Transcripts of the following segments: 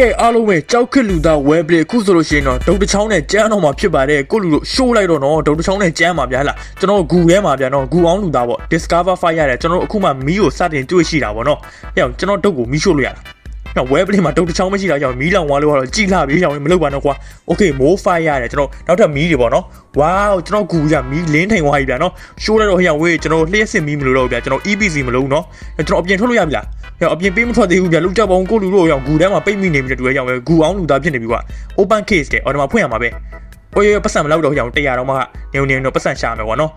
ကဲအားလုံးပဲကြောက်ခစ်လူသားဝဲပလေအခုဆိုလို့ရှိရင်တော့ဒုတ်တချောင်းနဲ့ကြမ်းတော့မှာဖြစ်ပါတယ်ကိုလူတို့ရှိုးလိုက်တော့နော်ဒုတ်တချောင်းနဲ့ကြမ်းမှာဗျာဟလားကျွန်တော်ဂူထဲမှာဗျာနော်ဂူအောင်လူသားပေါ့ discover fire ရတယ်ကျွန်တော်တို့အခုမှမီးကိုစတင်တွေ့ရှိတာပေါ့နော်ဟဲ့ကျွန်တော်ဒုတ်ကိုမီးရှို့လို့ရတာ တော့ web play မှာတုတ်တစ်ချောင်းမရှိတာကြောင့်မီးလောင်သွားလို့ကတော့ကြည်လာပြီးရောင်မလုပ်ပါတော့ကွာ okay more fire ရတယ်ကျွန်တော်နောက်ထပ်မီးတွေပေါ့နော် wow ကျွန်တော်ကူရမီးလင်းထိန်သွားပြီဗျာနော် show လိုက်တော့ဟိယဝေးကျွန်တော်လျှက်စစ်မီးမလို့တော့ဗျာကျွန်တော် EPC မလို့နော်ကျွန်တော်အပြင်ထွက်လို့ရပြီလားဟဲ့အပြင်ပေးမထွက်သေးဘူးဗျာလောက်ကြပါအောင်ကိုလူတို့ရောင်ဂူထဲမှာပိတ်မိနေပြီတူရဲရောင်ပဲဂူအောင်လူသားဖြစ်နေပြီကွာ open case တဲ့အော်ဒီမှာဖွင့်ရမှာပဲအိုးရပတ်စံမလောက်တော့ဟိယအောင်100တော့မှငုံနေတော့ပတ်စံရှာမယ်ကွာနော်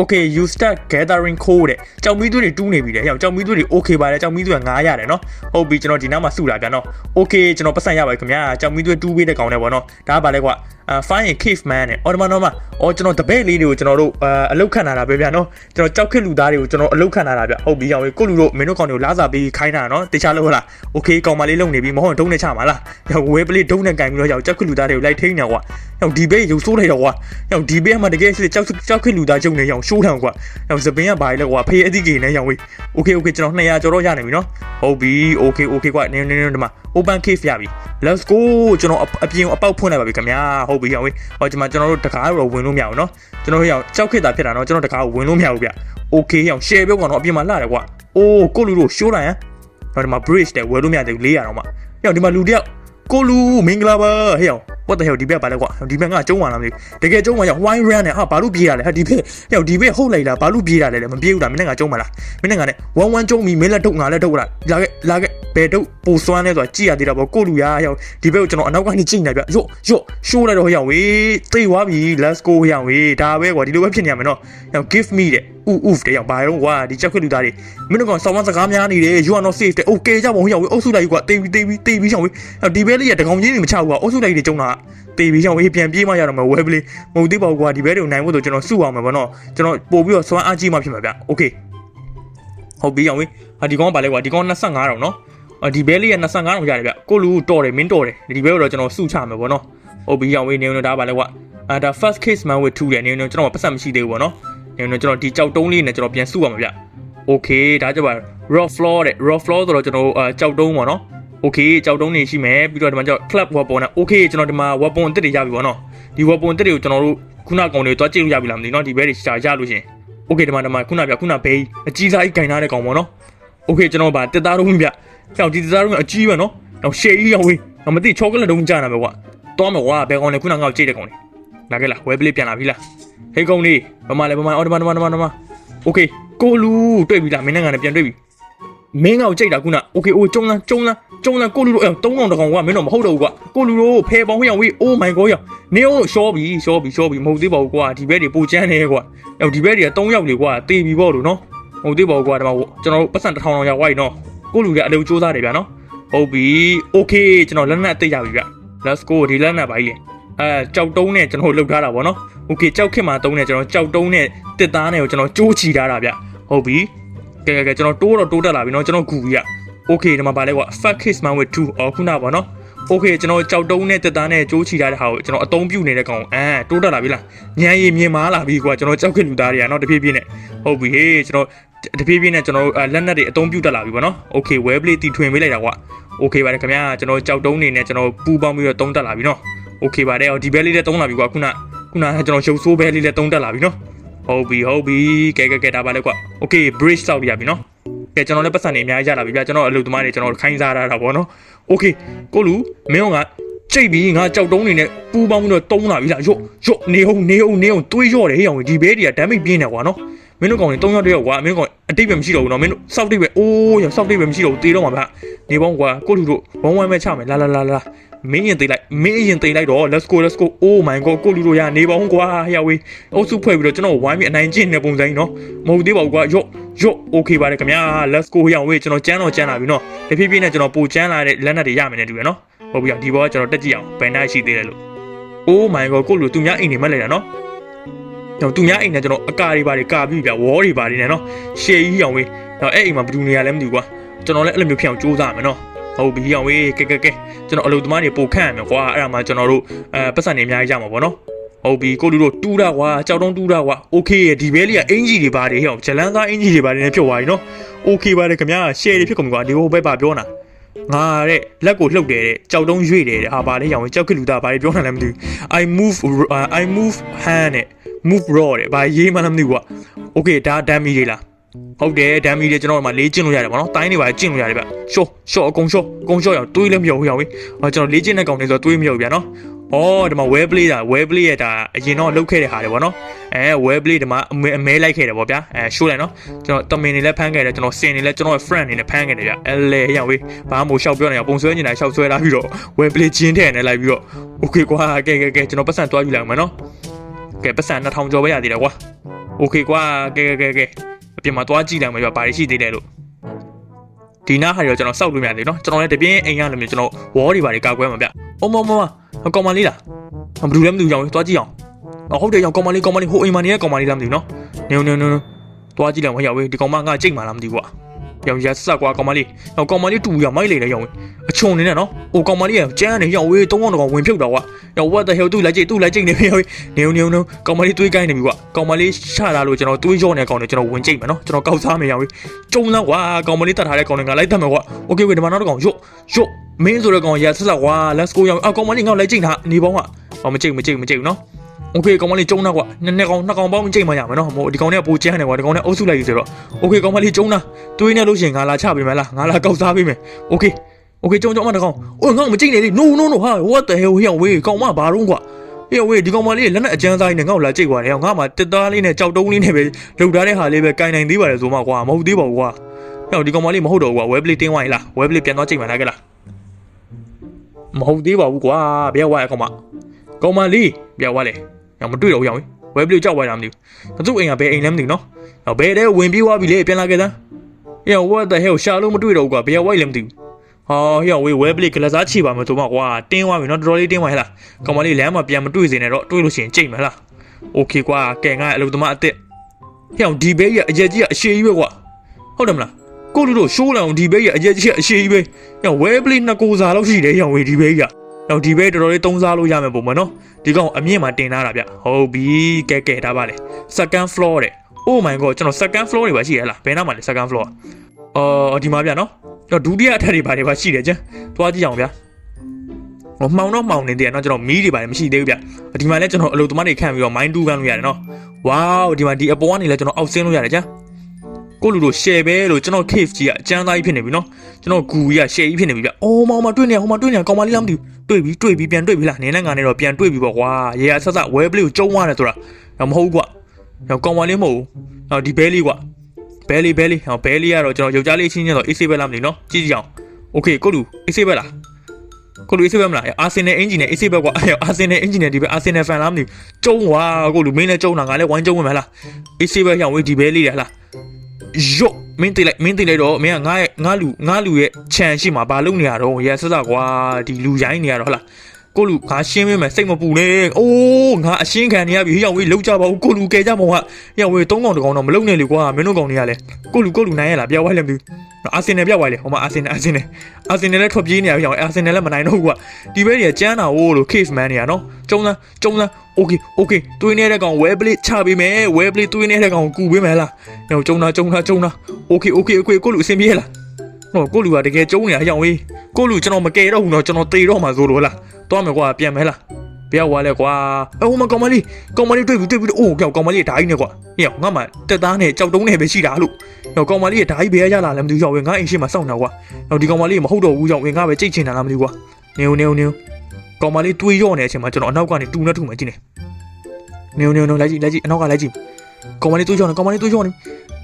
Okay you start gathering coal တဲ့ကြောင်မီးသွေးတွေတူးနေပြီတဲ့ဟဲ့ကြောင်မီးသွေးတွေ okay ပါတယ်ကြောင်မီးသွေးက900ရတယ်နော်ဟုတ်ပြီကျွန်တော်ဒီနောက်မှာစုတာဗျာနော် Okay ကျွန်တော်ပတ်စံရပါပြီခင်ဗျာကြောင်မီးသွေးတူးပေးတဲ့ကောင်နဲ့ပေါ့နော်ဒါကပါလဲကွာအာ find a cave man နဲ့အော်ဒီမှာတော့မှာအော်ကျွန်တော်တပည့်လေးတွေကိုကျွန်တော်တို့အာအလုတ်ခံလာတာပဲဗျာနော်ကျွန်တော်ကြောက်ခစ်လူသားတွေကိုကျွန်တော်အလုတ်ခံလာတာဗျဟုတ်ပြီကြောင်ကိုလူတို့မင်းတို့ကောင်တွေကိုလာစားပေးခိုင်းတာနော်တခြားလို့ဟုတ်လား Okay ကောင်မလေးလုံနေပြီမဟုတ်ရင်ဒုံးနဲ့ချမှာလားဟိုဝဲပလေးဒုံးနဲ့ကင်ပြီးတော့ကြောက်ကြောက်ခစ်လူသားတွေကိုလိုက်ထိန်းနေကွာဟိုဒီဘေးရုပ်ဆိုးလိုက်တော့ကွာဟိုဒီဘေးမှာတကယ်ရှိကြောက်ကြောက်ခစ်လူသားကျုံနေရောင်ရှိုးထံကွာဟိုစပင်းကဘာလဲကွာဖေးအသီးကြီးနဲ့ရောင်ဝေး Okay Okay ကျွန်တော်200ကျော်တော့ရနေပြီနော်ဟုတ်ပြီ Okay Okay ကွာနင်းနင်းဒီမှာ open cave ရပြီ let's go ကျွန်တော်အပြင်အပေါက်ဖွင့်လိုက်ပါပြီခင်ဗျာဟုတ်ပြီဟောဝေးဟောဒီမှာကျွန်တော်တို့တကားတော့ဝင်လို့မရဘူးနော်ကျွန်တော်ရောင်ကြောက်ခစ်တာဖြစ်တာနော်ကျွန်တော်တကားကိုဝင်လို့မရဘူးဗျ Okay ရောင် share ပြောကောင်တော့အပြင်မှာလာတယ်ကွာအိုးကိုလူတို့ရှိုးလိုက်ဟမ်တော့ဒီမှာ bridge တဲ့ဝယ်လို့မရသေးဘူး400တော့မှရောင်ဒီမှာလူတယောက် ကိုလူမင်္ဂလာပါဟဲ့ရောင် what the hell ဒီဘက်ပါလဲကွာဒီဘက်ကကျုံးပါလားမသိဘူးတကယ်ကျုံးပါရောင် wine run နဲ့ဟာဘာလို့ပြေးရလဲဟာဒီဘက်ဟဲ့ဒီဘက်ဟုတ်လိုက်လားဘာလို့ပြေးရလဲလဲမပြေးဘူးလားမင်းကကျုံးပါလားမင်းကလည်းဝမ်ဝမ်ကျုံးပြီးမင်းလက်ထုတ်ငါလက်ထုတ်လားလာခဲ့လာခဲ့ဘယ်ထုတ်ပိုစွမ်းလဲဆိုတာကြည့်ရသေးတာပေါ့ကိုလူရဟဲ့ဒီဘက်ကိုကျွန်တော်အနောက်ကနေကြည့်နေပြရော့ရော့ရှိုးလိုက်တော့ဟဲ့ဝေးသိသွားပြီ let's go ဟဲ့ဝေးဒါပဲကွာဒီလိုပဲဖြစ်နေရမယ်နော်ဟဲ့ give me တဲ့ oof oof တဲ့ရောက်ဘာရောကွာဒီချက်ခွတ်လူသားတွေမင်းတို့ကောင်ဆောင်းမစကားများနေတယ် you are not safe တဲ့ okay ကြပါဦးဟဲ့ဝေးအုပ်စုလိုက်ကွာတေးပြီးတေးပြီးတေးပြီးရှောင်းဝေးဒီဘက်လေးကတကောင်ကြီးတွေမချဘူးကွာအုပ်စုလိုက်တွေကျုံတာတေးပြီးရှောင်းဝေးပြန်ပြေးမှရတော့မယ်ဝဲပလေးမဟုတ်သေးပါဘူးကွာဒီဘက်တွေကိုနိုင်ဖို့ဆိုကျွန်တော်စုအောင်မယ်ဗောနော်ကျွန်တော်ပို့ပြီးတော့စွမ်းအားကြီးမှဖြစ်မှာဗျ okay ဟုတ်ပြီအောင်ဝေးဟာဒီကောင်ကပါလဲကွာဒီကောင်25တော့နော်အော်ဒီဘဲလေးက25တော့ရတယ်ဗျကိုလူတော်တယ်မင်းတော်တယ်ဒီဘဲကတော့ကျွန်တော်စုချမယ်ဗောနော်ဟုတ်ပြီအောင်ဝေးနေနေဒါပါလဲကွာအာဒါ first case man with 2တယ်နေနေကျွန်တော်ပတ်သက်မရှိသေးဘူးဗောနော် နော်ကျွန်တော်ဒီကြောက်တုံးလေးနဲ့ကျွန်တော်ပြန်စုပါမှာဗျ Okay ဒါကြပါ raw floor တဲ့ raw floor ဆိုတော့ကျွန်တော်အကြောက်တုံးပေါ့နော် Okay ကြောက်တုံးနေရှိမယ်ပြီးတော့ဒီမှာကျွန်တော် club weapon နဲ့ Okay ကျွန်တော်ဒီမှာ weapon အသစ်တွေရပြီပေါ့နော်ဒီ weapon အသစ်တွေကိုကျွန်တော်တို့ခုနကောင်တွေသွားကြည့်လို့ရပြီလားမသိနော်ဒီဘဲတွေရှာရလို့ရှင် Okay ဒီမှာဒီမှာခုနဗျခုနဘေးအကြီးစားကြီးခြင်ထားတဲ့ကောင်ပေါ့နော် Okay ကျွန်တော်ဗာတစ်သားလုံးဗျကြောက်ဒီတစ်သားလုံးအကြီးပဲနော်တော့ရှေ့ကြီးရောက်ဝေးတော့မသိချောကလက်တုံးကြာနေမယ်ကွာသွားမယ်ကွာဘယ်ကောင်လဲခုနကောင်ကြိတ်တဲ့ကောင်လေလာခဲ့လားဝဲပလေးပြန်လာပြီလား ဟေးကောင်လေးဘာမှလဲဘာမှအော်ဒီမှာဒီမှာဒီမှာဒီမှာโอเคကိုလူတွေ့ပြီလားမင်းနဲ့ငါနဲ့ပြန်တွေ့ပြီမင်းငါ့ကိုကြိတ်တာခုနโอเคအိုးကျုံလန်းကျုံလန်းကျုံလန်းကိုလူတို့အဲတုံးကောင်တကောင်ကမင်းတော့မဟုတ်တော့ဘူးကွာကိုလူတို့ဖဲပေါင်းဟျောင်ဝေး oh my god ရောနေအောင်ရှော့ပြီရှော့ပြီရှော့ပြီမဟုတ်သေးပါဘူးကွာဒီဘက်တွေပိုချမ်းနေကွာ ဟိုဒီဘက်တွေက3ယောက်လေကွာတေးပြီပေါ့လို့နော်ဟိုတေးပါကွာဒီမှာကျွန်တော်တို့ပတ်စံတစ်ထောင်လောက်ရောက်သွားပြီနော်ကိုလူတွေအလုပ်စူးစမ်းတယ်ဗျာနော်ဟုတ်ပြီ okay ကျွန်တော်လက်နက်အသိရပြီဗျ let's go ဒီလက်နက်ပါကြီးလေ အဲကြောက်တုံးနဲ့ကျွန်တော်လှုပ်ထားတာဗောနော် okay ကြောက်ခင်မှာတုံးနဲ့ကျွန်တော်ကြောက်တုံးနဲ့တစ်သားနဲ့ကိုကျွန်တော်ကြိုးချီထားတာဗျဟုတ်ပြီကဲကဲကဲကျွန်တော်တိုးတော့တိုးတက်လာပြီနော်ကျွန်တော်ဂူပြီဗျ okay ဒီမှာပါလဲကွာ fuck kiss man with 2အော်ခုနပါနော် okay ကျွန်တော်ကြောက်တုံးနဲ့တက်သားနဲ့ကြိုးချီထားတဲ့ဟာကိုကျွန်တော်အသုံးပြုနေတဲ့ကောင်အဲတိုးတက်လာပြီလားညံရည်မြင်မာလာပြီကွာကျွန်တော်ကြောက်ခင်လူသားတွေကနော်တဖြည်းဖြည်းနဲ့ဟုတ်ပြီဟေးကျွန်တော်တဖြည်းဖြည်းနဲ့ကျွန်တော်တို့လက်နက်တွေအသုံးပြုတက်လာပြီပေါ့နော် okay web play တီထွင်ပေးလိုက်တာကွာ okay ပါတယ်ခင်ဗျာကျွန်တော်ကြောက်တုံးနေနဲ့ကျွန်တော်ပူပေါင်းပြီးတော့တုံးတက်လာပြီ နော် okay ပါတယ်ဟောဒီဘဲလေးလည်းတုံးလာပြီကွာခုနခုနကျွန်တော်ရုပ်ဆိုးဘဲလေးလည်းတုံးတက်လာပြီနော်ဟုတ်ပြီဟုတ်ပြီကဲကဲကဲဒါပါလေကွာ okay bridge ဆောက်ရပြီနော် ကဲကျွန်တော်လည်းပတ်စံနေအများကြီးရလာပြီဗျာကျွန်တော်အလုပ်သမားတွေကျွန်တော်ခိုင်းစားရတာပေါ့နော်โอเคကိုလူမင်းကကြိတ်ပြီးငါကြောက်တုံးနေနဲ့ပူပေါင်းပြီးတော့တုံးလာပြီလားရော့ရော့နေအောင်နေအောင်နေအောင်တွေးရော့တယ်ဟေးအောင်ဒီဘဲတွေကဒမ်းမိတ်ပြင်းနေကွာနော်မင်းတို့ကောင်တွေ၃ယောက်တည်းရောကွာမင်းတို့ကောင်အတိတ်ပဲမရှိတော့ဘူးနော်မင်းတို့စောက်တိတ်ပဲအိုးရောစောက်တိတ်ပဲမရှိတော့ဘူးတေးတော့မှာဗျနေပေါင်းကွာကိုလူတို့ဝမ်းဝမ်းပဲချမယ်လာလာလာလာ မင်းရင်သိလိုက်မင်းရင်သိလိုက်တော့ let's go let's go oh my god ကိုလူတို့ရနေပေါင်းကွာဟဲ့ဝေးအုပ်စုဖွဲ့ပြီးတော့ကျွန်တော်ဝိုင်းပြီးအနိုင်ကျင့်နေပုံစံကြီးနော်မဟုတ်သေးပါဘူးကွာရော့ရော့ okay ပါတယ်ခင်ဗျာ let's go ဟဲ့ဝေးကျွန်တော်ကျန်းတော့ကျန်းလာပြီနော်တဖြည်းဖြည်းနဲ့ကျွန်တော်ပိုကျန်းလာတဲ့လက်နက်တွေရမယ်နဲ့တူရနော်ဟုတ်ပြီဒီဘောကကျွန်တော်တက်ကြည့်အောင်ဘယ်နှရှိသေးလဲလို့ oh my god ကိုလူသူများအိမ်နေမှတ်လိုက်တာနော်တော့သူများအိမ်နဲ့ကျွန်တော်အကာတွေပါတွေကာပြီးပြဝေါ်တွေပါတွေနဲ့နော်ရှေ့ကြီးအောင်ဝေးတော့အဲ့အိမ်မှာဘယ်သူနေရလဲမသိဘူးကွာကျွန်တော်လည်းအဲ့လိုမျိုးဖြစ်အောင်စူးစမ်းမယ်နော် ဟုတ်ပြီအောင်ဝေးကဲကဲကဲကျွန်တော်အလုပ်သမားတွေပိုခန့်ရမယ်ကွာအဲ့ဒါမှကျွန်တော်တို့အဲပတ်စံတွေအများကြီးရမှာပေါ့နော်ဟုတ်ပြီကိုလူတို့တူးတာကွာကြောက်တုံးတူးတာကွာโอเคဒီဘဲလေးကအင်ဂျီတွေပါတယ်ဟဲ့ဂျလန်သားအင်ဂျီတွေပါတယ်နဲ့ဖြစ်သွားပြီနော်โอเคပါတယ်ခင်ဗျာရှယ်တွေဖြစ်ကုန်ပြီကွာဒီဟိုဘက်ပါပြောနာ ငါတဲ့လက်ကိုလှုပ်တယ်တဲ့ကြောက်တုံးရွေ့တယ်တဲ့ဟာဗာလဲရောင်ကြောက်ကလူသားဗာလဲပြောနေလဲမသိဘူး I move uh, I move hand နဲ့ move raw တဲ့ဗာရေးမှလည်းမသိဘူးကွာ okay ဒါဒမ်မီတွေလား ဟုတ်တယ်ဒမ်မီတွေကျွန်တော်တို့မှာလေးကျင့်လို့ရတယ်ဗောနော်တိုင်းတွေပါကျင့်လို့ရတယ်ဗျရှော့ရှော့အကုန်ရှော့အကုန်ရှော့ရအောင်တွေးလည်းမရဘူးရောင်ဝေးအော်ကျွန်တော်လေးကျင့်တဲ့ကောင်တွေဆိုတော့တွေးမရဘူးဗျာနော်အော်ဒီမှာ well play တာ well play ရဲ့ဒါအရင်တော့လုတ်ခဲ့တဲ့ဟာတွေဗောနော်အဲ well play ဒီမှာအမဲအမဲလိုက်ခဲ့တယ်ဗောဗျာအဲ show လိုက်နော်ကျွန်တော်တမင်နေလည်းဖမ်းခဲ့တယ်ကျွန်တော်စင်နေလည်းကျွန်တော်ရဲ့ friend နေလည်းဖမ်းခဲ့တယ်ဗျအဲလေရောင်ဝေးဘာမှမရှောက်ပြောနေအောင်ပုံဆွဲနေတာရှောက်ဆွဲလာပြီးတော့ well play ချင်းထဲနဲ့လိုက်ပြီးတော့ okay ကွာကဲကဲကဲကျွန်တော်ပတ်စံတွားယူလိုက်မယ်နော်ကဲပတ်စံ2000ကျော်ပဲရသေးတယ်ကွာ okay ကွာကဲကဲကဲကဲ အပြင်မှာတွားကြည့်လိုက်မယ်ဗျဘာတွေရှိသေးတယ်လို့ဒီနားဟာတော့ကျွန်တော်စောက်လို့မရသေးဘူးနော်ကျွန်တော်လည်းတပြင်းအိမ်ရလို့မျိုးကျွန်တော်ဝေါ်တွေဘာတွေကောက်ကွဲမှာဗျအုံမမမကောင်မလေးလားဘယ်လိုလဲမသိဘူးကြောင်တွားကြည့်အောင်အော်ဟုတ်တယ်ကြောင်ကောင်မလေးကောင်မလေးဟိုအိမ်မှာနေတဲ့ကောင်မလေးလားမသိဘူးနော်နေနေနေတွားကြည့်လိုက်မရောက်ဝေးဒီကောင်မငါကြိတ်မှလားမသိဘူးကွာ ရောင်ရဆက်ကွာကောင်မလေးဟောကောင်မလေးတူရမိုက်လေလေရောင်အချုံနေနဲ့နော်ဟိုကောင်မလေးကကျန်းနေရောင်ဝေးသုံးကောင်ကောင်ဝင်ဖြုတ်တော့ကွာရော what the hell သူ့လိုက်ကြည့်သူ့လိုက်ကြည့်နေပြီနေနေနေကောင်မလေးတွေးကိုင်းနေပြီကွာကောင်မလေးချလာလို့ကျွန်တော်တွေးရောနေကောင်တွေကျွန်တော်ဝင်ကြည့်မယ်နော်ကျွန်တော်ကောက်စားမယ်ရောင်ဝေးကျုံတော့ကွာကောင်မလေးတတ်ထားတဲ့ကောင်တွေငါလိုက်တတ်မယ်ကွာ okay ဝေးဒီမှာနောက်တစ်ကောင်ရုတ်ရုတ်မင်းဆိုတဲ့ကောင်ရဆက်ဆက်ကွာ let's go ရောင်အကောင်မလေးငါ့လိုက်ကြည့်တာနေပေါင်းကဟောမကြည့်မကြည့်မကြ ည့်ဘူးနော် okay ကောင်မလေးကျုံတော့ကွာနှစ်နှစ်ကောင်နှစ်ကောင်ပေါင်းကြိတ်မှရမယ်နော်ဟိုဒီကောင်နဲ့ပိုကျန်းတယ်ကွာဒီကောင်နဲ့အုပ်စုလိုက်ပြီဆိုတော့ okay ကောင်မလေးကျုံတာတွေးနေလို့ရှိရင်ငါလာချပေးမယ်လားငါလာကောက်စားပေးမယ် okay okay ကျုံကျုံမတကောင်အိုးငါမကြိတ်နေလေ no no no ဟာ what the hell ဟိယဝေးကောင်မဘာတော့ကွာဟိယဝေးဒီကောင်မလေးလက်နဲ့အကျန်းစားနေငါ့ကိုလာကြိတ်သွားတယ်ငါမှတက်သားလေးနဲ့ကြောက်တုံးလေးနဲ့ပဲလှုပ်ထားတဲ့ဟာလေးပဲကင်နိုင်သေးပါတယ်ဆိုမှကွာမဟုတ်သေးပါဘူးကွာဟဲ့ဒီကောင်မလေးမဟုတ်တော့ဘူးကွာ web play တင်းဝိုင်းလား web play ပြန်သွားကြိတ်မှလားကလားမဟုတ်သေးပါဘူးကွာဘယ်ဝါရကောင်မကောင်မလေးဘယ်ဝါလဲ ။ရောင်မတွေ့တော့ဘူးရောင်။ဝဲပလေးကြောက်သွားတာမသိဘူး။သူ့အိမ်ကဘယ်အိမ်လဲမသိဘူးနော်။ရောင်ဘယ်တဲဝင်ပြေးသွားပြီလေပြန်လာခဲ့သား။ရောင် what the hell ရှာလို့မတွေ့တော့ဘူးကွာဘယ်ရောက်လဲမသိဘူး။ဟာရောင်ဝေးဝဲပလေးကလစားချီပါမယ်သူမကွာတင်းသွားပြီနော်တော်တော်လေးတင်းသွားဟဲ့လား။ကောင်မလေးလမ်းမှာပြန်မတွေ့စေနဲ့တော့တွေ့လို့ရှိရင်ကြိတ်မယ်လား။ Okay ကွာကဲငါအလုပ်သမားအစ်စ်။ရောင်ဒီဘေးကြီးကအရက်ကြီးကအရှည်ကြီးပဲကွာ။ဟုတ်တယ်မလား။ကိုလူတို့ရှိုးလောင်ဒီဘေးကြီးကအရက်ကြီးကအရှည်ကြီးပဲ။ရောင်ဝဲပလေးနှစ်ကိုစားလောက်ရှိတယ်ရောင်ဝေးဒီဘေးကြီးက တော့ဒီဘဲတော်တော်လေးသုံးစားလို့ရမယ်ပုံမနော်ဒီကောင်အမြင့်မှာတင်ထားတာဗျဟုတ်ပြီကဲကဲဒါပါလေ second floor တဲ့ oh my god ကျွန်တော် second floor တွေပါရှိရလားဘယ်နားမှာလဲ second floor အော်ဒီမှာဗျနော်တော့ဒုတိယအထက်တွေပါတွေပါရှိတယ်ကျန်သွားကြည့်အောင်ဗျဟိုမှောင်တော့မှောင်နေတယ်နော်ကျွန်တော်မီးတွေပါမရှိသေးဘူးဗျဒီမှာလည်းကျွန်တော်အလုပ်သမားတွေခန့်ပြီးတော့ mind 2ကန်လို့ရတယ်နော် wow ဒီမှာဒီအပေါ်ကနေလည်းကျွန်တော်အောက်ဆင်းလို့ရတယ်ကျန် ကိုလူတို့ share ပဲလို့ကျွန်တော် cave ကြီးကအကျန်းသားကြီးဖြစ်နေပြီနော်ကျွန်တော်ဂူကြီးက share ကြီးဖြစ်နေပြီဗျအိုးမောင်မတွေ့နေဟိုမှာတွေ့နေကောင်မလေးလားမသိဘူးတွေ့ပြီတွေ့ပြီပြန်တွေ့ပြီလားနင်းနဲ့ငါနဲ့တော့ပြန်တွေ့ပြီပေါ့ကွာရေရဆက်ဆက် web play ကိုကျုံသွားတယ်ဆိုတာတော့မဟုတ်ကွာတော့ကောင်မလေးမဟုတ်ဘူးတော့ဒီဘဲလေးကွာဘဲလေးဘဲလေးဟောဘဲလေးကတော့ကျွန်တော်ယောက်ျားလေးချင်းချင်းတော့ AC ပဲလားမသိဘူးနော်ကြည့်ကြည့်အောင် okay ကိုလူ AC ပဲလားကိုလူ AC ပဲမလားအာဆင်နယ်အင်ဂျင်နဲ့ AC ပဲကွာအာဆင်နယ်အင်ဂျင်နဲ့ဒီပဲအာဆင်နယ်ဖန်လားမသိဘူးကျုံွာကိုလူမင်းလည်းကျုံတာငါလည်းဝိုင်းကျုံဝင်မလား AC ပဲရောင်ဝေးဒီဘဲလေးရလား ယော့မင်းတိလိုက်မင်းတိလိုက်တော့မင်းကငါရဲ့ငါလူငါလူရဲ့ခြံရှိမှာဘာလုပ်နေရတော့ရဲဆက်ဆက်ကွာဒီလူရိုင်းနေရတော့ဟလား ကိုလူငါရှင်းပေးမယ်စိတ်မပူနဲ့အိုးငါအရှင်းခံနေရပြီဟေ့ရောက်ဝေးလောက်ကြပါဦးကိုလူကဲကြမအောင်ဟာဟေ့ရောက်ဝေးသုံးကောင်တကောင်တော့မလုံနဲ့လေကွာမင်းတို့ကောင်တွေကလည်းကိုလူကိုလူနိုင်ရလားပြောင်းဝိုင်းလည်းမသိဘူးအာဆင်နယ်ပြောင်းဝိုင်းလေဟိုမှာအာဆင်နယ်အာဆင်နယ်အာဆင်နယ်လည်းထွက်ပြေးနေရပြီဟေ့ရောက်အာဆင်နယ်လည်းမနိုင်တော့ဘူးကွာဒီဘက်တွေကကျန်းတာဟိုးလို့ case man နေရနော်ကျုံးစမ်းကျုံးစမ်း okay okay တွေးနေတဲ့ကောင် web play ချပေးမယ် web play တွေးနေတဲ့ကောင်ကူပေးမယ်လားဟေ့ကျုံးတာကျုံးတာကျုံးတာ okay okay okay ကိုလူအဆင်ပြေလား ဟောကိုလူကတကယ်ကျုံးနေတာဟေ့ရောက်ဝေးကိုလူကျွန်တော်မကယ်တော့ဘူးနော်ကျွန်တော်တေတော့မှာဆိုလို့လားသွားမယ်ကွာပြန်မယ်လားဘယ်ရောက်သွားလဲကွာအဟိုမှာကောင်မလေးကောင်မလေးတွေ့ပြီတွေ့ပြီအိုးကြောက်ကောင်မလေးဓာကြီးနဲ့ကွာဟေ့ငါမှတက်သားနဲ့ကြောက်တုံးနဲ့ပဲရှိတာလို့ဟောကောင်မလေးဓာကြီးဘယ်ရလာလဲမသိဘူးရောက်ဝင်ငါအိမ်ရှိမှာစောင့်နေတာကွာဟောဒီကောင်မလေးမဟုတ်တော့ဘူးရောက်ဝင်ငါပဲကြိတ်ချင်တာလားမသိဘူးကွာနေဦးနေဦးနေဦးကောင်မလေးတွေးရော့နေတဲ့အချိန်မှာကျွန်တော်အနောက်ကနေတူနဲ့ထူမှကြည့်နေနေဦးနေဦးလိုက်ကြည့်လိုက်ကြည့်အနောက်ကလိုက်ကြည့်ကောင်မလေးတွေးရော့နေကောင်မလေးတွေးရော့နေ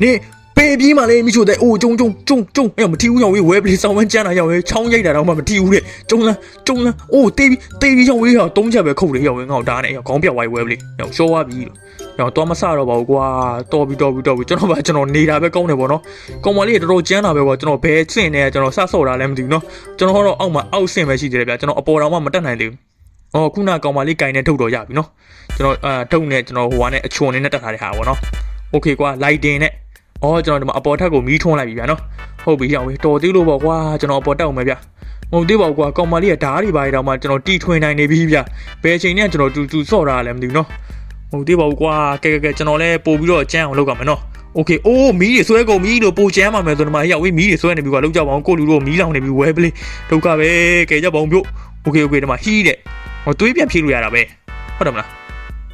နေ ပေးပြီးမှလေမိချိုတဲ့အိုးကျုံကျုံကျုံကျုံအဲ့မထီဦးရောက်ဝေးဝဲပလီစောင်းဝန်းကျန်းလာရောက်ဝေးချောင်းရိုက်တာတော့မှမထီဦးတဲ့ကျုံလန်းကျုံလန်းအိုးတေးပြီးတေးပြီးရောက်ဝေးဟာတုံးချက်ပဲခုတ်တယ်ရောက်ဝေးငေါ့ဒါနဲ့ရောက်ခေါင်းပြက်ဝိုင်းဝဲပလီရောက်ရှော့သွားပြီလို့ရောက်တော့မဆတော့ပါဘူးကွာတော်ပြီတော်ပြီတော်ပြီကျွန်တော်ပါကျွန်တော်နေတာပဲကောင်းတယ်ပေါ့နော်ကောင်မလေးတော်တော်ကျန်းတာပဲကွာကျွန်တော်ဘဲဆင့်နေကျွန်တော်စဆော့တာလည်းမသိဘူးနော်ကျွန်တော်တော့အောက်မှာအောက်ဆင့်ပဲရှိသေးတယ်ဗျကျွန်တော်အပေါ်တော်မှမတက်နိုင်သေးဘူးအော်ခုနကောင်မလေးကင်နေထုတ်တော့ရပြီနော်ကျွန်တော်အာထုတ်နေကျွန်တော်ဟိုဟာနဲ့အချွန်နဲ့တက်ထားတဲ့ဟာပေါ့နော်โอเคကွာလိုက်တင်နဲ့ ။ ။အော်ကျွန်တော်ဒီမှာအပေါ်ထက်ကိုမီးထွန်းလိုက်ပြီဗျာနော်။ဟုတ်ပြီရောက်ပြီတော်သေးလို့ပေါ့ကွာကျွန်တော်အပေါ်တက်အောင်ပဲဗျာ။မဟုတ်သေးပါဘူးကွာကောင်မလေးကဓာတ်တွေပါရတော့မှကျွန်တော်တီထွင်နိုင်နေပြီဗျာ။ဘယ်ချိန်နဲ့ကျွန်တော်တူတူဆော့တာလည်းမသိဘူးနော်။မဟုတ်သေးပါဘူးကွာကဲကဲကဲကျွန်တော်လည်းပို့ပြီးတော့ကြမ်းအောင်လုပ်ရမယ်နော်။ Okay အိုးမီးတွေဆွဲကုန်မီးလို့ပို့ကြမ်းပါမယ်ဆိုတော့မှရောက်ပြီမီးတွေဆွဲနေပြီကွာလောက်ကြပါအောင်ကိုလူတို့မီးလောင်နေပြီဝဲပလေးဒုက္ခပဲကဲကြပါအောင်ပြို့ Okay okay ဒီမှာဟီးတဲ့ဟိုတွေးပြန်ဖြေလို့ရတာပဲဟုတ်တယ်မလား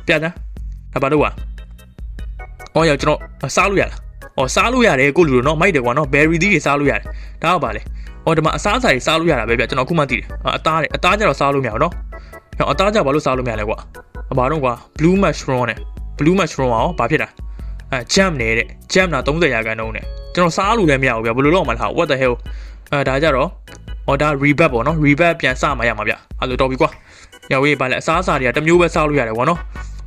ပြတာဒါပါလို့อ่ะအော်ရကျွန်တော်စားလို့ရလား အော်စားလို့ရတယ်ကိုလူတို့နော်မိုက်တယ်ကွာနော်ဘယ်ရီသီးတွေစားလို့ရတယ်ဒါကပါလေအော်ဒီမှာအစားအစာတွေစားလို့ရတာပဲဗျကျွန်တော်အခုမှသိတယ်အသားတွေအသားကြတော့စားလို့မရဘူးနော်ဟောအသားကြဘာလို့စားလို့မရလဲကွာအဘာတော့ကွာ blue mushroom နဲ့ blue mushroom ရောဘာဖြစ်တာအဲ jam နေတဲ့ jam နာ30ရာခိုင်နှုန်းနဲ့ကျွန်တော်စားလို့လည်းမရဘူးဗျဘယ်လိုလုပ်မှလဲဟာ what the hell အဲဒါကြတော့ဟောဒါ rebate ပေါ့နော် rebate ပြန်စမှရမှာဗျအဲ့လိုတော့ပြီကွာညဝေးပါလေအစားအစာတွေကတစ်မျိုးပဲစားလို့ရတယ်ကွာနော်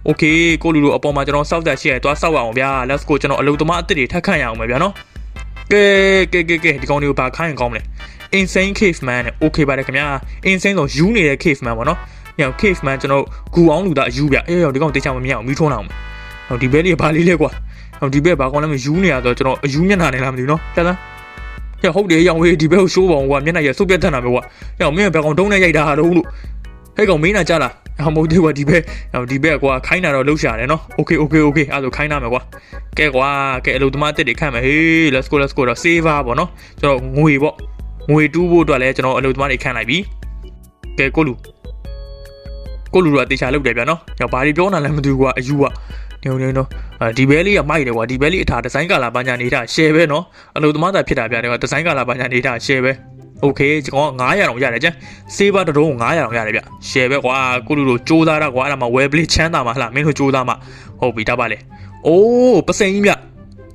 okay ကိုလူလိုအပေါ်မှာကျွန်တော်စောက်တက်ရှိရသွားစောက်အောင်ဗျာ let's go ကျွန်တော်အလုပ်သမားအစ်စ်တွေထပ်ခန့်ရအောင်ပဲဗျာနော်ကဲကဲကဲကဲဒီကောင်တွေကိုဘာခိုင်းရင်ကောင်းမလဲ insane caveman နဲ့ okay ပါတယ်ခင်ဗျာ insane ဆိုယူနေတဲ့ caveman ပေါ့နော်ညောင် caveman ကျွန်တော်ဂူအောင်လူသားအယူဗျအေးရောဒီကောင်တေချာမမြင်အောင်မီးထွန်းအောင်ဟောဒီဘဲလေးဘာလေးလဲကွာဟောဒီဘက်ဘာကောင်းလဲမယူနေရတော့ကျွန်တော်အယူမျက်နှာနဲ့လားမသိဘူးနော်ပြတ်သားဟဲ့ဟုတ်တယ်ရောင်ဝေးဒီဘက်ကိုရှိုးပါအောင်ကွာမျက်နှာရဆုပ်ပြတ်တတ်တာပဲကွာဟဲ့မင်းဘယ်ကောင်တုံးနဲ့ရိုက်တာတော့လို့ဟဲ့ကောင်မင်းနာကြလား ဟောမဟုတ်သေးကွာဒီဘက်ဟောဒီဘက်ကွာခိုင်းတာတော့လှုပ်ရှာတယ်နော်โอเคโอเคโอเคအဲ့ဒါခိုင်းနာမယ်ကွာကဲကွာကဲအလုပ်သမားအစ်တွေခန့်မယ်ဟေး let's go let's go တော့ saver ပေါ့နော်ကျွန်တော်ငွေပေါ့ငွေတူးဖို့အတွက်လည်းကျွန်တော်အလုပ်သမားတွေခန့်လိုက်ပြီကဲကိုလူကိုလူကတေချာလုပ်တယ်ဗျာနော်ဟောဘာတွေပြောနေလဲမသိဘူးကွာအယူက နေနေနော်အဲဒီဘဲလေးကမိုက်တယ်ကွာဒီဘဲလေးအထာဒီဇိုင်းကာလာပညာနေတာ share ပဲနော်အလုပ်သမားသာဖြစ်တာပြတယ်ကွာဒီဇိုင်းကာလာပညာနေတာ share ပဲ โอเคကျွန်တော်900တောင်ရတယ်ကျန်စေးပါတုံး900တောင်ရတယ်ဗျ share ပဲကွာကိုလူလိုစူးစားတာကွာအဲ့ဒါမှ web play ချမ်းသာမှာဟလားမင်းတို့စူးစားမှာဟုတ်ပြီတတ်ပါလေအိုးပစိန်ကြီးဗျ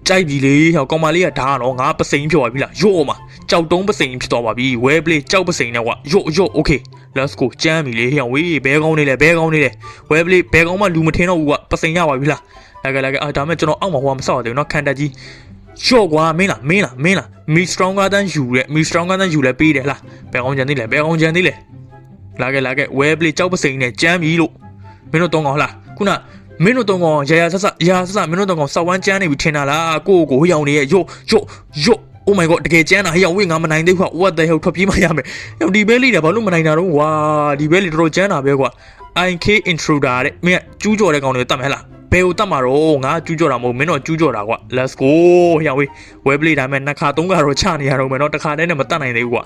ကြိုက်ပြီလေဟောကောင်မလေးကဒါကတော့ငါပစိန်ဖြစ်သွားပြီလားရော့မှာကြောက်တုံးပစိန်ဖြစ်သွားပါပြီ web play ကြောက်ပစိန်နဲ့ကွာရော့ရော့ okay let's go ကြမ်းပြီလေဟောဝေးဘဲကောင်းနေလေဘဲကောင်းနေလေ web play ဘဲကောင်းမှလူမထင်းတော့ဘူးကွာပစိန်ရပါပြီလား လာကြလာကြအာဒါမဲ့ကျွန်တော်အောက်မှာဟိုကမဆောက်ရသေးဘူးเนาะခံတက်ကြီး ရှော့ကွာမင်းလားမင်းလားမင်းလားမီ stronger than you တဲ့မီ stronger than you လဲပေးတယ်လားဘယ်ကောင်ကြံသေးလဲဘယ်ကောင်ကြံသေးလဲလာကြလာကြ web play ကြောက်ပစိန်နဲ့ကြမ်းပြီလို့မင်းတို့တော့ကောင်လားခုနမင်းတို့တော့ကောင်ရရဆဆရဆဆမင်းတို့တော့ကောင်စောက်ဝမ်းကြမ်းနေပြီထင်တာလားကိုကိုဟိုရောင်နေရဲ့ယို့ယို့ယို့ Oh my god တကယ်ကြမ်းတာဟေ့ဝေးငါမနိုင်သေးဘူးကွာ what the hell ထွက်ပြေးမှရမယ်။ဟိုဒီဘဲလေးတာဘာလို့မနိုင်တာတော့ကွာဒီဘဲလေးတော်တော်ကြမ်းတာပဲကွာ IK intruder တဲ့မင်းကကျူးကျော်တဲ့ကောင်တွေတတ်မယ်ဟလား ဘယ်ကိုတတ်မှာတော့ငါကျူးကြော်တာမဟုတ်မင်းတော့ကျူးကြော်တာကွာ let's go ဟောင်ဝေးဝဲပလေးဒါမဲ့နှစ်ခါသုံးခါတော့ချနေရတော့မယ်နော်တစ်ခါတည်းနဲ့မတတ်နိုင်သေးဘူးကွာ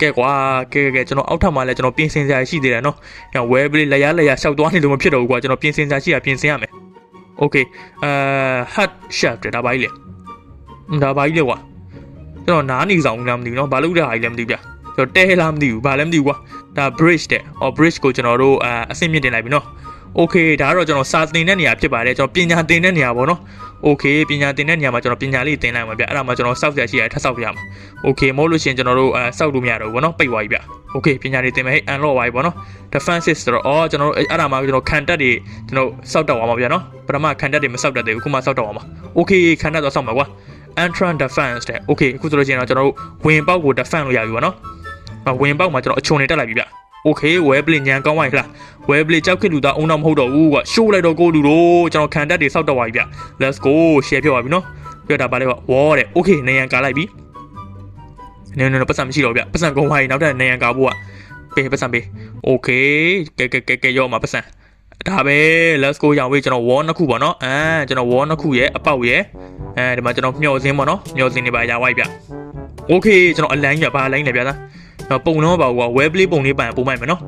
ကဲကွာကဲကဲကျွန်တော်အောက်ထပ်မှာလည်းကျွန်တော်ပြင်ဆင်စရာရှိသေးတယ်နော်ဟောင်ဝဲပလေးလျားလျားရှောက်သွားနေလို့မဖြစ်တော့ဘူးကွာကျွန်တော်ပြင်ဆင်စရာရှိတာပြင်ဆင်ရမယ် okay အဲ hat shaft ဒါပါကြီးလေဒါပါကြီးလေကွာကျွန်တော်နားနေဆောင်လားမသိဘူးနော်ဘာလို့လဲဟာကြီးလည်းမသိဘူးဗျာကျွန်တော်တဲလားမသိဘူးဘာလည်းမသိဘူးကွာဒါ bridge တဲ့ or bridge ကိုကျွန်တော်တို့အအဆင့်မြင့်တင်လိုက်ပြီနော် นาะ okay ဒါကတော့ကျွန်တော်စာသင်တဲ့နေရာဖြစ်ပါတယ်ကျွန်တော်ပညာသင်တဲ့နေရာပေါ့เนาะ okay ပညာသင်တဲ့နေရာမှာကျွန်တော်ပညာလေးသင်လိုက်မှာဗျအဲ့ဒါမှကျွန်တော်စောက်ရရှိရထပ်စောက်ပြရမှာ okay မဟုတ်လို့ရှိရင်ကျွန်တော်တို့အဲစောက်လို့မရတော့ဘူးပေါ့เนาะပိတ်သွားပြီဗျ okay ပညာလေးသင်မယ်ဟဲ့ unlock သွားပြီပေါ့เนาะ defenses ဆိုတော့အော်ကျွန်တော်တို့အဲ့ဒါမှကျွန်တော်ခံတက်တွေကျွန်တော်စောက်တော့သွားမှာဗျာเนาะပထမခံတက်တွေမစောက်တတ်သေးဘူးခုမှစောက်တော့သွားမှာ okay ခံတက်တော့စောက်မှာကွာ entrance defense တဲ့ okay အခုဆိုလို့ရှိရင်တော့ကျွန်တော်တို့ဝင်ပေါက်ကို defense လို့ရပြီပေါ့နော်အဝင်ပေါက်မှာကျွန်တော်အချုံနေတက်လိုက်ပြီဗျ okay web play ညံကောင်းပါ့ခ လား web play ကြောက်ခစ်လူသားအုံတော့မဟုတ်တော့ဘူးကွာ show လိုက်တော့ကိုလူတို့ကျွန်တော်ခံတက်တွေစောက်တော့ပါပြီဗျ let's go share ဖြစ်ပါပြီနော်ပြတာပါလေကွာ wall တဲ့ okay နေရန်ကာလိုက်ပြီနေနေပတ်စံမရှိတော့ဗျပတ်စံကုန်သွားပြီနောက်ထပ်နေရန်ကာဖို့ကပေးပတ်စံပေး okay ကဲကဲကဲကဲရောမှာပတ်စံဒါပဲ let's go ရောင်ဝေးကျွန်တော် wall နှစ်ခုပေါ့နော်အဲကျွန်တော် wall နှစ်ခုရဲ့အပေါက်ရဲ့အဲဒီမှာကျွန်တော်မျှော်စင်းပေါ့နော်မျှော်စင်းနေပါရဝိုက်ဗျ okay ကျွန်တော်အလန်းရပါလိုင်းနေဗျာသားတော့ပုံတော့ပါကွာ web play ပုံလေးပိုင်ပုံမိုက်မယ်နော်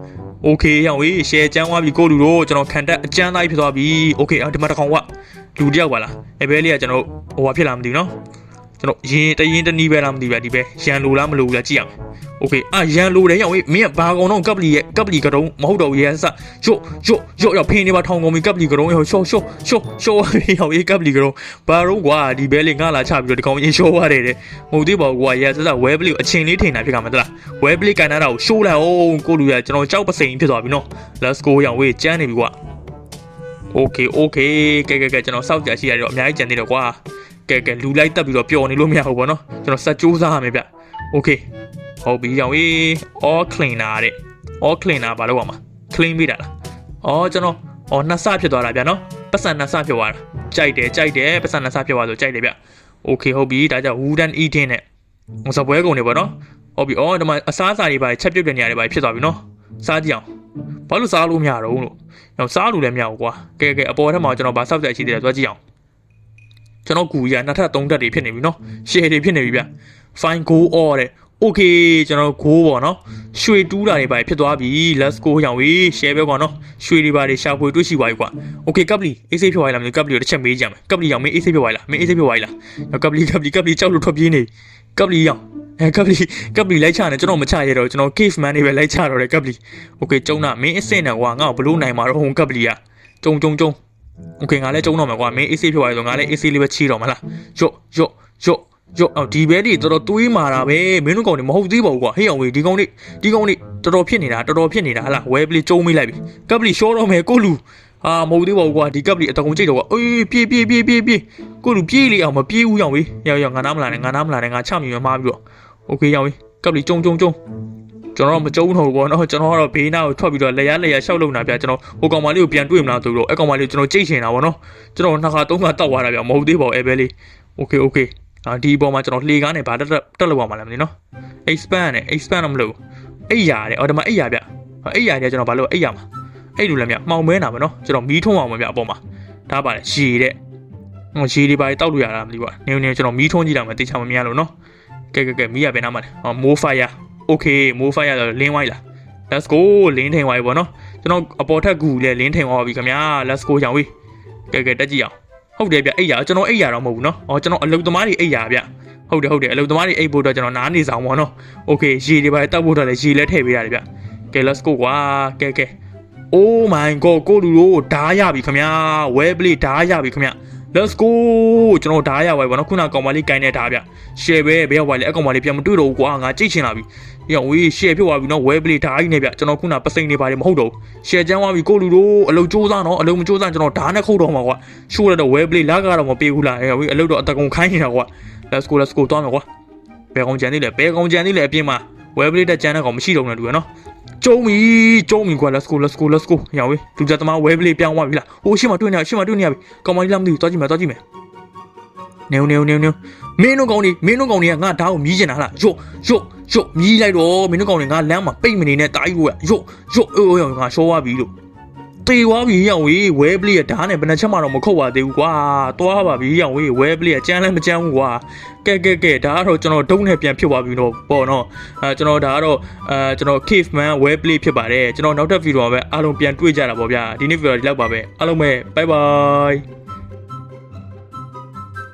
okay ရောင်ဝေး share ချမ်းသွားပြီကိုလူတို့ကျွန်တော်ခံတက်အကျန်းသားဖြစ်သွားပြီ okay အော်ဒီမှာတစ်ကောင်ကလူတယောက်ပါလားအဲဘဲလေးကကျွန်တော်ဟိုဟာဖြစ်လာမသိဘူးနော်ကျွန်တော်ရင်တရင်တနီးပဲလားမသိဘူးဗျဒီပဲရန်လိုလားမလိုဘူးလားကြည့် အောင် okay အာရန်လိုတယ်ရောင်ဝေးမင်းကဘာကောင်တော့ကပ်ပလီရဲ့ကပ်ပလီကတုံးမဟုတ်တော့ဘူးရဲ့ဆယို့ယို့ယို့ရောက်ဖင်းနေပါထောင်ကုန်ပြီကပ်ပလီကတုံးရောရှော့ရှော့ရှော့ရှော့ရောင်ဝေးကပ်ပလီကတုံးဘာတော့ကွာဒီဘဲလေးငါလာချပြီးတော့ဒီကောင်ရင်ရှော့ရတယ်တဲ့မဟုတ်သေးပါဘူးကွာရဲ့ဆက်ဆက် web play ကိုအချိန်လေးထိန်တာဖြစ်ကမှာတလား web play ကန်တာကိုရှိုးလိုက်အောင်ကိုလူရကျွန်တော်ကြောက်ပစိန်ဖြစ်သွားပြီနော် let's go ရောင်ဝေးကျန်းနေပြီကွာ okay okay ကဲကဲကဲကျွန်တော်စောက်ကြရှိရတော့အများကြီးကြံနေတော့ကွာကဲကဲလူလိုက်တက်ပြီးတော့ပျော်နေလို့မရဘူးပေါ့နော်ကျွန်တော်စက်ကြိုးစားရမယ်ဗျ okay ဟုတ်ပြီရောင်ကြီး all cleaner တဲ့ all cleaner ဘာလို့ရမှာ clean မိတာလားအော်ကျွန်တော်အော်နှစ်ဆဖြစ်သွားတာဗျာနော်ပတ်စံနှစ်ဆဖြစ်သွားတာကြိုက်တယ်ကြိုက်တယ်ပတ်စံနှစ်ဆဖြစ်သွားဆိုကြိုက်တယ်ဗျ okay ဟုတ်ပြီဒါကြောင့် wooden eating နဲ့စပွဲကုန်နေပေါ့နော်ဟုတ်ပြီအော်ဒီမှာအစားအစာတွေပါချက်ပြုတ်တဲ့နေရာတွေပါဖြစ်သွားပြီနော်စားကြည့်အောင်ဘာလို့စားလို့မရတော့လို့ရောစားလို့လည်းမရဘူးကွာကဲကဲအပေါ်ထက်မှာကျွန်တော်ဗာစောက်ကြရှိသေးတယ်သွားကြည့်အောင်ကျွန်ကျွန်တော်ကူကြီးကနှစ်ထပ်သုံးထပ်တွေဖြစ်နေပြီနော် share တွေဖြစ်နေပြီဗျ fine go all တဲ့ okay ကျွန်တော် go ပေါ့နော်ရွှေတူးတာတွေပါဖြစ်သွားပြီ let's go ရောင်ဝေး share ပဲကွာနော်ရွှေတွေပါတွေရှာဖွေတွေ့ရှိပါပြီကွာ okay ကပ်လီအေးစိတ်ဖြစ်သွားပြီလားမသိဘူးကပ်လီကိုတစ်ချက်မေးကြမယ်ကပ်လီရောင်မင်းအေးစိတ်ဖြစ်သွားပြီလားမင်းအေးစိတ်ဖြစ်သွားပြီလားကပ်လီကပ်လီကပ်လီကြောက်လို့ထွက်ပြေးနေကပ်လီရောင်အဲကပ်လီကပ်လီလိုက်ချနေကျွန်တော်မချရတော့ကျွန်တော် cave man တွေပဲလိုက်ချတော့တယ်ကပ်လီ okay ကျုံနာမင်းအစ်စ်နဲ့ကွာငါ့ကိုဘလို့နိုင်မှာတော့ဟိုကပ်လီကကျုံကျုံကျုံ โอเคငါလည်းကျုံတော့မှာကွာမင်း AC ဖြစ်သွားပြီဆိုငါလည်း AC လေးပဲချီတော့မှာလားရော့ရော့ရော့ ရော့အော်ဒီဘဲဒီတော်တော်တွေးမာတာပဲမင်းတို့ကောင်တွေမဟုတ်သေးပါဘူးကွာဟေးအောင်ဝေးဒီကောင်တွေဒီကောင်တွေတော်တော်ဖြစ်နေတာတော်တော်ဖြစ်နေတာဟလားဝဲပလီကျုံမိလိုက်ပြီကပ်ပလီရှောတော့မယ်ကိုလူအာမဟုတ်သေးပါဘူးကွာဒီကပ်ပလီအတကုံကြိတ်တော့ကွာအေးပြေးပြေးပြေးပြေးပြေးကိုလူပြေးလေအောင်မပြေးဦးရောင်ဝေးရောက်ရောက်ငါနားမလာနဲ့ငါနားမလာနဲ့ငါချမိမမှားပြီးတော့โอเคရောင်ဝေးကပ်ပလီကျုံကျုံကျုံကျွန်တော်မကျုံတော့ဘူးပေါ့နော်ကျွန်တော်ကတော့ဘေးနားကိုထွက်ပြီးတော့လက်ရလက်ရရှောက်လုံတာဗျာကျွန်တော်ဟိုကောင်မလေးကိုပြန်တွေ့မလားဆိုတော့အဲ့ကောင်မလေးကိုကျွန်တော်ကြိတ်ချင်တာပေါ့နော် ကျွန်တော်နှစ်ခါသုံးခါတောက်သွားတာဗျမဟုတ်သေးပါဘူးအဲဘဲလေးโอเคโอเค အာဒီအပေါ်မှာကျွန်တော်လှေကားနဲ့ဗာတက်တက်တက်လောက်ပါမလားမသိနော် expand နဲ့ expand တော့မလုပ်အိယာတဲ့အော်ဒီမှာအိယာဗျအိယာတဲ့ကျွန်တော်ဘာလို့အိယာမှာအဲ့လိုလည်းမြမှောင်မဲနာမနော်ကျွန်တော်မီးထုံးအောင်မဗျအပေါ်မှာဒါပါလေရေတဲ့ဟိုရေတွေပါတောက်လို့ရတာမသိဘူးကွာနေနေကျွန်တော်မီးထုံးကြည့်တာမသိချင်မမြင်လို့နော်ကဲကဲကဲမီးရပဲနားမှာလေဟော more fire okay more fire ဆိုလင်းဝိုင်းလား let's go လင်းထိန်ဝိုင်းပေါ့နော်ကျွန်တော်အပေါ်ထက်ကူလေလင်းထိန်သွားပြီခင်ဗျာ let's go ရောင်ဝေးကဲကဲတက်ကြည့်အောင် ဟုတ်တယ်ဗျအိယာကျွန်တော်အိယာတော့မဟုတ်ဘူးเนาะအော်ကျွန်တော်အလုတ်သမားတွေအိယာဗျဟုတ်တယ်ဟုတ်တယ်အလုတ်သမားတွေအိတ်ဖို့တော့ကျွန်တော်နားနေဆောင်ပါเนาะโอเคရေတွေပါတောက်ဖို့တော့လည်းရေလည်းထည့်ပေးရတယ်ဗျကဲ let's go ကွာကဲကဲ Oh my god ကိုလူတို့ဓားရပြီခင်ဗျာ well play ဓားရပြီခင်ဗျ let's go ကျွန်တော်ဓားရပါပြီဗောနော်ခုနကောင်မလေးကိုင်းတဲ့ဓားဗျ share ပဲဘယ်ရောက်ပါလဲအကောင်မလေးပြန်မတွေ့တော့ဘူးကွာငါကြိတ်ချင်လာပြီညဝေး share ဖြစ်သွားပြီနော် well play ဓားကြီးနေဗျကျွန်တော်ခုနပစိန်နေပါတယ်မဟုတ်တော့ဘူး share ချမ်းသွားပြီကိုလူတို့အလုပ်စူးစမ်းနော်အလုပ်မစူးစမ်းကျွန်တော်ဓားနဲ့ခုတ်တော့မှာကွာရှိုးရတော့ well play လာကတော့မပေးဘူးလားအဲဝေးအလုပ်တော့အတကုံခိုင်းနေတာကွာ let's go let's go သွားမယ်ကွာဘယ်ကောင်ကြံသေးလဲဘယ်ကောင်ကြံသေးလဲအပြင်မှာ well play တက်ကြမ်းတဲ့ကောင်မရှိတော့ဘူးနဲ့တူရနော် ကျုံပြီကျုံပြီကွာ let's go let's go let's go ညဝေးလူကြသမား well play ပြောင်းသွားပြီလားဟိုရှေ့မှာတွေ့နေရှေ့မှာတွေ့နေရပြီကောင်မလေးလားမသိဘူးသွားကြည့်မယ်သွားကြည့်မယ်နေနေနေနေမင်းတို့ကောင်တွေမင်းတို့ကောင်တွေကငါဓာတ်ကိုမြည်ကျင်တာဟလားရော့ရော့ရော့မြည်လိုက်တော့မင်းတို့ကောင်တွေငါလမ်းမှာပိတ်မနေနဲ့တားကြီးကိုရော့ရော့အေးအေးငါရှောသွားပြီလို့ တေသွားပြီရောင်ဝေးဝဲပလီကဓာတ်နဲ့ဘယ်နှချက်မှတော့မခုတ်ပါသေးဘူးကွာသွားပါပြီရောင်ဝေးဝဲပလီကကြမ်းလည်းမကြမ်းဘူးကွာကဲကဲကဲဒါကတော့ကျွန်တော်ဒုံနဲ့ပြန်ဖြစ်သွားပြီတော့ပေါ့နော်အဲကျွန်တော်ဒါကတော့အဲကျွန်တော် cave man web play ဖြစ်ပါတယ်ကျွန်တော်နောက်ထပ်ဗီဒီယိုမှာပဲအားလုံးပြန်တွေ့ကြတာပေါ့ဗျာဒီနေ့ဗီဒီယိုဒီလောက်ပါပဲအားလုံးပဲ bye bye